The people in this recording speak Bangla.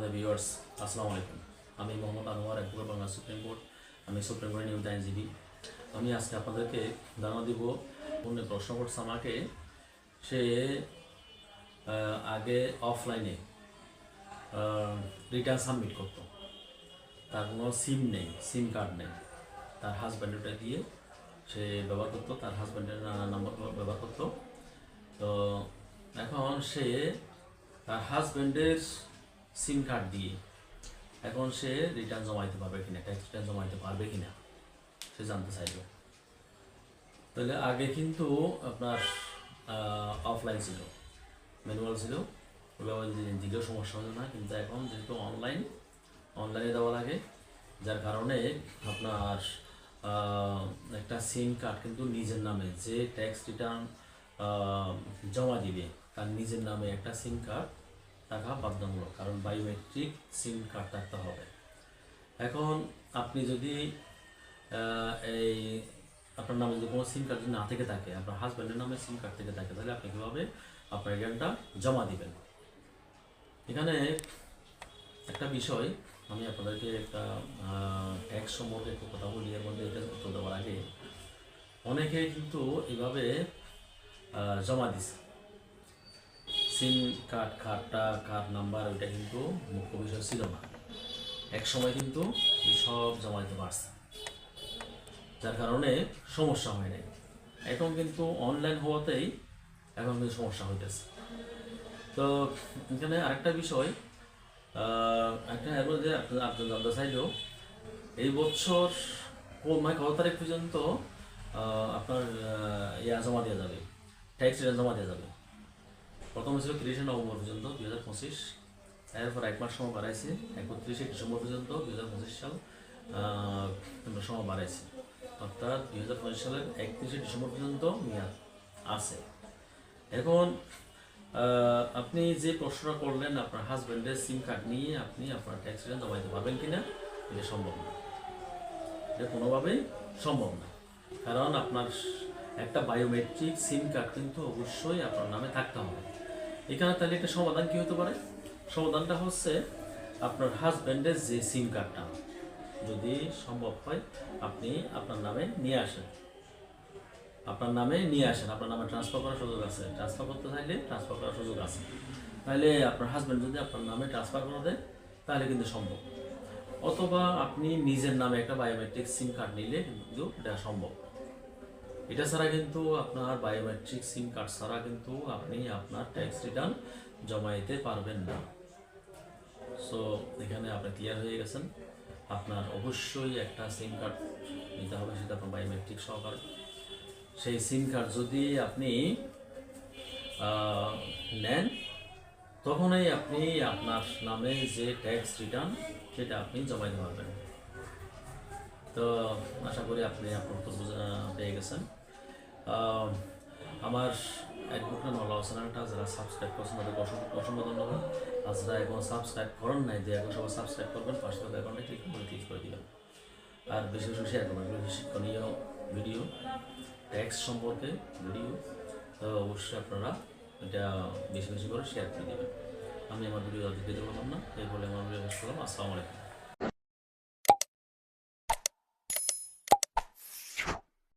আমাদের ভিউয়ার্স আসসালামু আলাইকুম। আমি মোহাম্মদ আনোয়ার একবার বাংলা সুপ্রিম কোর্ট আমি সুপ্রিম কোর্টের নিয়মিত আইনজীবী। আমি আজকে আপনাদেরকে জানা দিব, অন্য প্রশ্ন করছে আমাকে, সে আগে অফলাইনে রিটার্ন সাবমিট করতো। তার কোনো সিম নেই সিম কার্ড নেই। তার হাজব্যান্ডটা দিয়ে সে ব্যবহার করতো, তার হাজব্যান্ডের নাম্বার ব্যবহার করতো। তো, এখন সে তার হাজব্যান্ডের সিম কার্ড দিয়ে এখন সে রিটার্ন জমাইতে পারবে কিনা ট্যাক্স রিটার্ন জমাইতে পারবে কিনা, সে জানতে চাইবে তাহলে আগে কিন্তু আপনার অফলাইন ছিল ম্যানুয়াল ছিল, ওগুলো দিলেও সমস্যা হতো না, কিন্তু এখন যেহেতু অনলাইন অনলাইনে দেওয়া লাগে, যার কারণে আপনার একটা সিম কার্ড কিন্তু নিজের নামে, যে ট্যাক্স রিটার্ন জমা দিবে, তার নিজের নামে একটা সিম কার্ড থাকা বাধ্যতামূলক, কারণ বায়োমেট্রিক সিম কার্ড থাকতে হবে। এখন আপনি যদি এই আপনার নামে যদি কোনো সিম কার্ড যদি না থেকে থাকে, আপনার হাজব্যান্ডের নামে সিম কার্ড থেকে থাকে, তাহলে আপনি কীভাবে আপনার রিটার্নটা জমা দিবেন? এখানে একটা বিষয় আমি আপনাদেরকে একটা ট্যাক্স সম্পর্কে একটু কথা বলি, এর মধ্যে এটা উত্তর দেওয়ার আগে। অনেকে কিন্তু এভাবে জমা দিছে। সিম কার্ড কার্ডটা কার্ড নাম্বার ওইটা কিন্তু মুখ্য বিষয় ছিল না। এক সময় কিন্তু সব জমা দিতে পারছে যার কারণে সমস্যা হয় নাই। এখন কিন্তু অনলাইন হওয়াতেই এখন কিন্তু সমস্যা হইতেছে। তো এখানে আরেকটা বিষয় একটা এর মধ্যে আপনার আপনার জানতে চাইলেও এই বছর মানে কত তারিখ পর্যন্ত আপনার ইয়া জমা দেওয়া যাবে? ট্যাক্স রিটার্ন জমা দেওয়া যাবে? প্রথম ছিল তিরিশে নভেম্বর পর্যন্ত, দুই হাজার পঁচিশ। এরপর এক মাস সময় বাড়াইছে, একত্রিশে ডিসেম্বর পর্যন্ত, দুই হাজার পঁচিশ সাল সময় বাড়াইছে। অর্থাৎ দুই হাজার পঁচিশ সালের একত্রিশে ডিসেম্বর পর্যন্ত মেয়াদ আছে। এখন আপনি যে প্রশ্নটা করলেন, আপনার হাজব্যান্ডের সিম কার্ড নিয়ে আপনি আপনার ট্যাক্স রিটার্ন জমা দিতে পারবেন কিনা, এটা সম্ভব না। এটা কোনোভাবেই সম্ভব না। কারণ আপনার একটা বায়োমেট্রিক সিম কার্ড কিন্তু অবশ্যই আপনার নামে থাকতে হবে। এখানে তাহলে একটা সমাধান কি হতে পারে? সমাধানটা হচ্ছে আপনার হাজব্যান্ডের যে সিম কার্ডটা যদি সম্ভব হয়, আপনি আপনার নামে নিয়ে আসেন। আপনার নামে নিয়ে আসেন। আপনার নামে ট্রান্সফার করার সুযোগ আছে। ট্রান্সফার করতে চাইলে ট্রান্সফার করার সুযোগ আছে। তাহলে আপনার হাজব্যান্ড যদি আপনার নামে ট্রান্সফার করে দেয়, তাহলে কিন্তু সম্ভব। অথবা আপনি নিজের নামে একটা বায়োমেট্রিক সিম কার্ড নিলে কিন্তু এটা সম্ভব। এটা ছাড়া কিন্তু আপনার বায়োমেট্রিক সিম কার্ড ছাড়া কিন্তু আপনি আপনার ট্যাক্স রিটার্ন জমা দিতে পারবেন না। সো এখানে আপনি ক্লিয়ার হয়ে গেছেন। আপনার অবশ্যই একটা সিম কার্ড নিতে হবে, সেটা আপনার বায়োমেট্রিক সহকারে। সেই সিম কার্ড যদি আপনি নেন, তখনই আপনি আপনার নামে যে ট্যাক্স রিটার্ন সেটা আপনি জমা দিতে পারবেন। তো, আশা করি আপনি আপনার পেয়ে গেছেন। আমার অ্যাডভোকেট নলা চ্যানেলটা যারা সাবস্ক্রাইব করছেন তাদেরকে অসংখ্য অসংখ্য ধন্যবাদ। আর যারা এখন সাবস্ক্রাইব করেন নাই যে এখন সবাই সাবস্ক্রাইব করবেন, পাশে থাকা অ্যাকাউন্টে ক্লিক করে ক্লিক করে দিবেন। আর বেশি বেশি শেয়ার করবেন শিক্ষণীয় ভিডিও ট্যাক্স সম্পর্কে ভিডিও অবশ্যই আপনারা এটা বেশি বেশি করে শেয়ার করে দেবেন। আমি আমার ভিডিও দিতে পারলাম না এই বলে আমার ভিডিও শেষ করলাম। আসসালামু আলাইকুম।